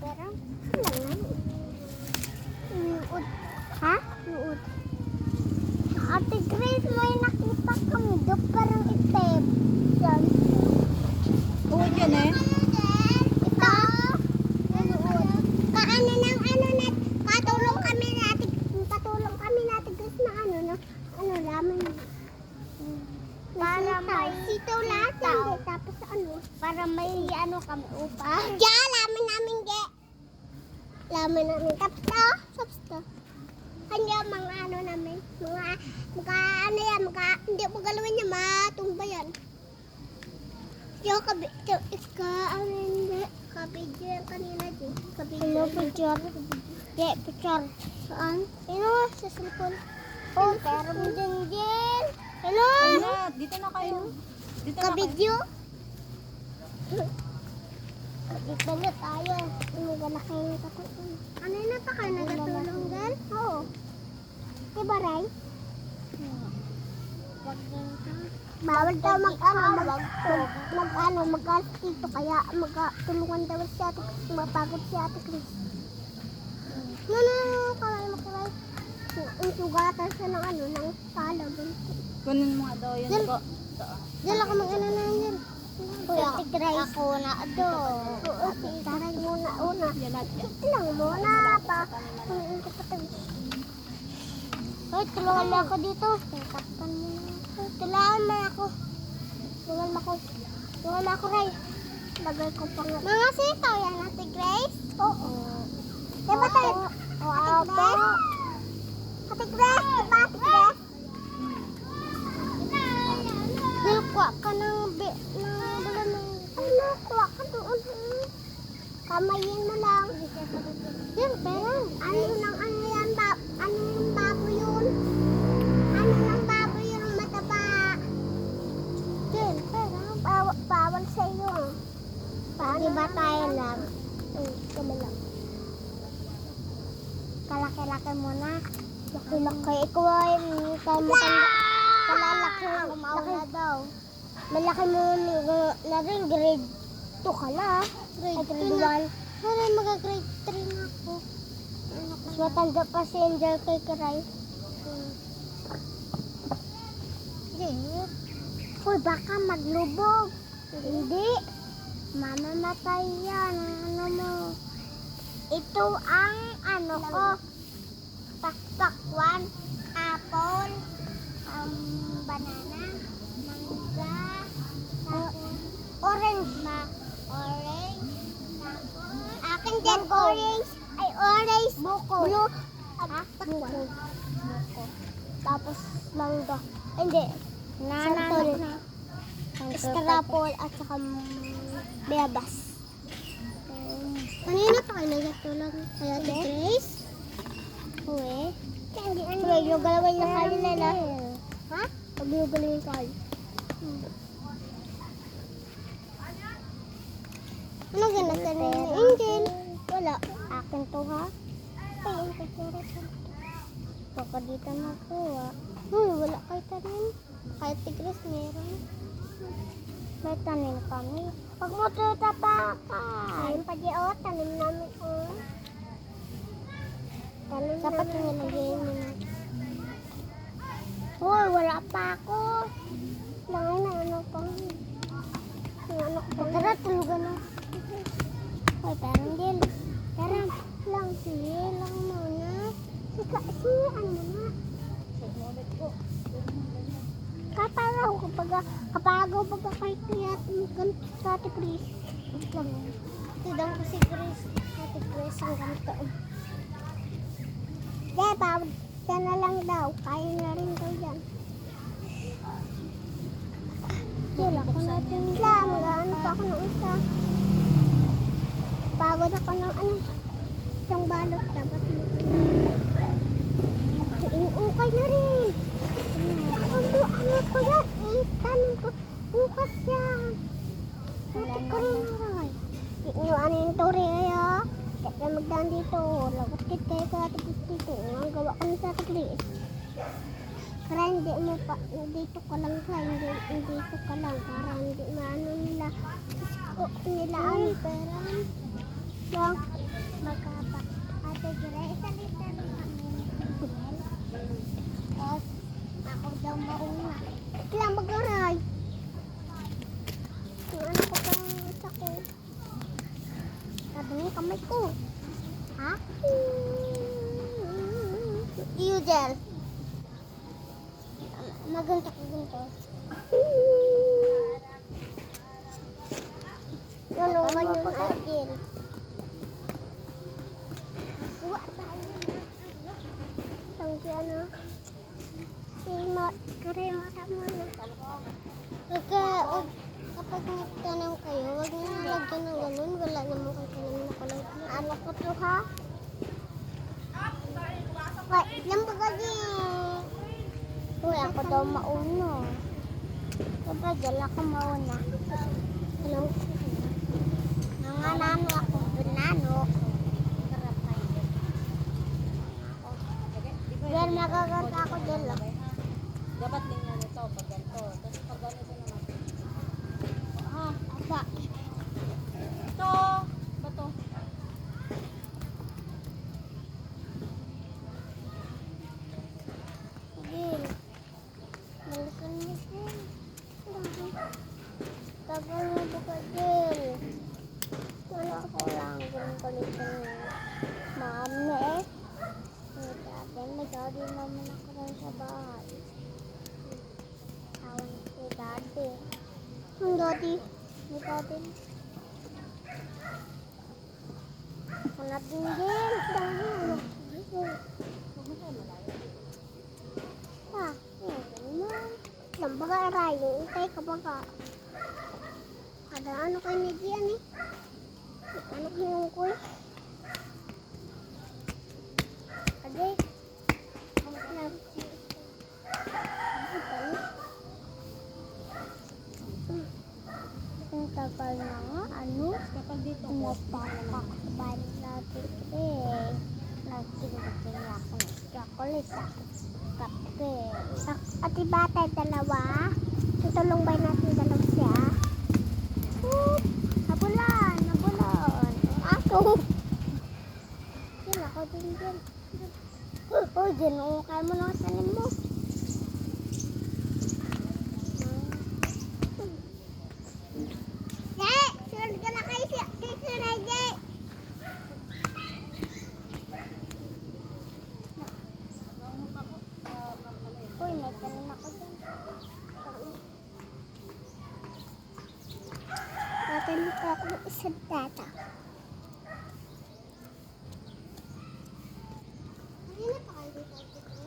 Pero, wala nga. Nuod. Ha? Nuod. Ate Grace, may nakita kami doon parang itim. Yan. Oo, dyan eh. Ito. Nuod. Kaano ng ano na, katulong kami natin, katulong kami natin Grace na ano, no? Ano, laman. Para may sito lahat. Tapos ano? Para may ano kami upa. Diyan, laman namin ge. Laman namin. Tapos to, tapos to. Kanya mga ano namin, mga, mga ano yan, mga, hindi mo galawin niya, matumba yan. Yo, kabi, yo, iska, ano hindi, kabidyo yan kanina di. Kabidyo. Hello, picture. Di, picture. Saan? Ano, sa cellphone. Oh, pero mo din din. Hello? Ano, dito na kayo. Dito na kayo. Kabidyo? Dito na tayo. Ano ba na kayo nagkatulong? Ano na pa kayo nagkatulong gan? Oo. Diba, Ray? Bawal daw mag ano, mag, mag, mag ano, mag dito kaya magtulungan daw si Ate Chris, mapagod si Ate Chris. No, no, no, kaway mo kaway. Ang sugatan siya ng ano, ng pala. ganito. Kunin mo nga daw yun. Diyan lang ka mag-ano na yan. Kuya, ako na. Oo, si Taray muna una. Yan. Ito lang muna pa. Hoy, tulungan mo ako dito. Takpan mo na ako. Tulungan mo ako. Tulungan mo ako. Tulungan mo ako, Ray. Lagay ko pa nga. Mga sitaw yan, Ate Grace? Oo. Diba tayo? Ate Grace? Ate Grace? Diba, Ate Grace? Ano? Kuha ka doon. Kamayin mo lang. Yan, pero... Ano nang ano yan? Ba, ano yung baboy yun? Ano nang baboy yun ang mataba? Yan, pero... Bawal, bawal sa iyo. Paano ba tayo lang? Hmm, kami lang. Kalaki-laki mo na. Laki-laki. Ikaw ay tayo mo Kalalaki daw. Malaki mo na- na rin grade 2 ka na. Grade 3 1. Pero mag-grade 3 na ako. Mas matanda pa si Angel kay Kiray. Hindi. Hoy, baka maglubog. Hindi. Mamamatay yan. Ano mo? Ito ang ano ko. Pakpakwan. Apple. Um, banana. Mangga. Orange na. Orange. Akin din orange. Ay, orange. Buko. Blue. Ha? Buko. Tapos, mangga. Hindi. Nananol. Strapple at saka mm, bayabas. Um, kanina pa kayo nagtulog. Kaya di Grace? Uwe. Uwe, yung galawin yung kali nila. Ha? Pag yung galawin kali. Hmm. Ano ganun ka rin Angel? Wala. Akin to ha? Ay, ang kasira ko. Baka dito nakuha. Uy, wala kay tanim. Kahit tigres meron. May tanim kami. Pag mo tutapakan. Ayun pa di o, tanim namin o. Tanim Dapat namin. nilagay mo na. Uy, wala pa ako. Langay na ano pa. Yung ano ko. Tara, tulugan na. Uy, pero hindi. Tara, lang. Sige, lang muna. Sika, sige, ano na. Kaparaw kapag kapagaw pa pa kay Kuya ganito sa Ate Chris. Lang. Tidang ko si Chris. Ate Chris ang ganito. Bawal. Yan na lang daw. Kaya na rin daw yan. Wala ko natin lang. Ano pa ako ng isa. Pagod ako ng ano. Isang balot dapat. Inuukay na rin. Ano, ano ko yan? Tanong ko. Bukas yan. Buti ko rin aray. Yung ano yung turi kaya. Kaya magdaan dito. Lagot kita ka tapos dito. Ang gawa ko sa tiglis. Para hindi mo pa, dito ka lang ka, hindi, dito ka lang. Para hindi maano nila. Nila ano, pera. Dok, magkapa. Ate Grace, salita mo kami ni Miguel. Tapos, ako daw mauna. Kailangan mag-aray. Turan ko pang isa ko. Sabi niya kamay ko. Ha? Iyo, Jel. Magantak ko ganito. Kapag nagtanong kayo, huwag niyo nilagyan ng ganun. Wala naman kang na kulay. Ano ko to ha? Wait, lang ba? Uy, ako daw mauna. Kapag dyan ako mauna. Alam ko. Nanganano ako. Bunano. Yan, magaganda ako dyan lang. Dapat din Aba. Ito. Ba to? Gil. Balikan mo, Gil. Tagal mo ba ka, Gil? Wala ko lang. Ganun balikan mo. Mami eh. May dati, may daddy naman ako rin sa bahay. Awan si daddy. Ang daddy. Daddy. Ako na din, Gil. Dahil. Ah. Lambaga rayo, itay ka baga. Ada ano kayo ni Gian eh. Ano kayo ko eh. Ade. Ano ka na? Ano ka na? Hmm. Ang tagal na nga, ano? Kapag dito ko. Napakakabal natin eh. Nagsinagin ako ng chocolate sa kape. Ati bata dalawa. Tutulong ba natin dalawa siya? Oop! Nabulan! Nabulan! Ako! Yan ako din dyan. Uy, ginoo kayo mo ng tanim mo. Jay! Sunod ka na kay si kay Kuya Jay! Uy, may ko ako ng isang tata. Kanina pa kayo dito? dito?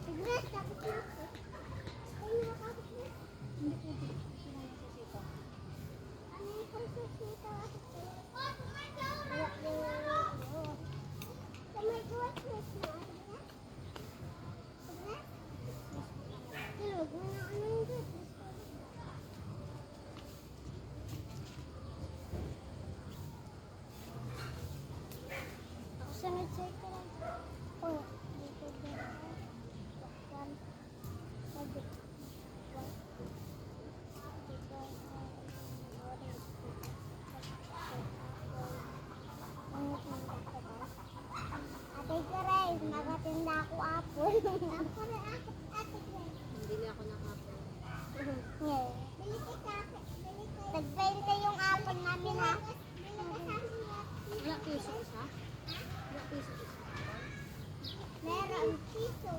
Ate Grace, tapos na ako. Ay, nakakapos na. Ano yung pagsusita? Wala na. Sa may Christmas na, Ate Grace? Ate Grace? Tulog mo na ano yung Christmas. Ako sunod sa'yo ka lang. Oh, dito din. One, sabi. One, dito, orange. Ate Grace, magatinda ako apple. Ako rin ako, Ate Grace. Bili ako ng apple. Akin. Tag-20 yung apple namin ha. Wala piso isa? Wala piso isa? Meron. Piso.